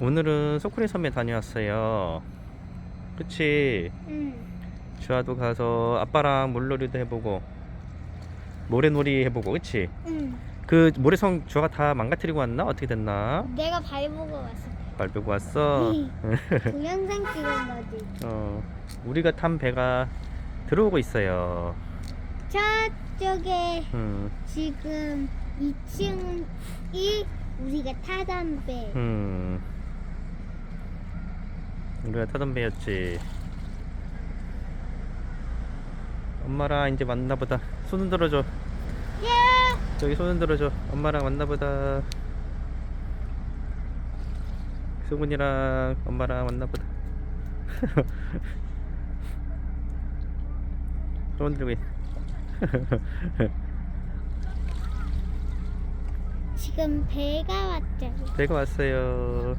오늘은 소쿠리 섬에 다녀왔어요. 그치? 응. 주아도 가서 아빠랑 물놀이도 해보고 모래놀이 해보고 그치? 응. 그 모래성 주아가 다 망가뜨리고 왔나? 어떻게 됐나? 내가 발 보고 왔어. 발 빼고 왔어. 동영상 찍은 거지. 어, 우리가 탄 배가 들어오고 있어요. 저쪽에 음, 지금 2층이 우리가 타던 배. 음. 우리가 타던 배였지. 엄마랑 이제 만나보다. 손 흔들어줘. 예! 저기 손 흔들어줘. 엄마랑 만나보다. 수근이랑 엄마랑 만나보다. 손 흔들고 있. 지금 배가 왔잖아. 배가 왔어요.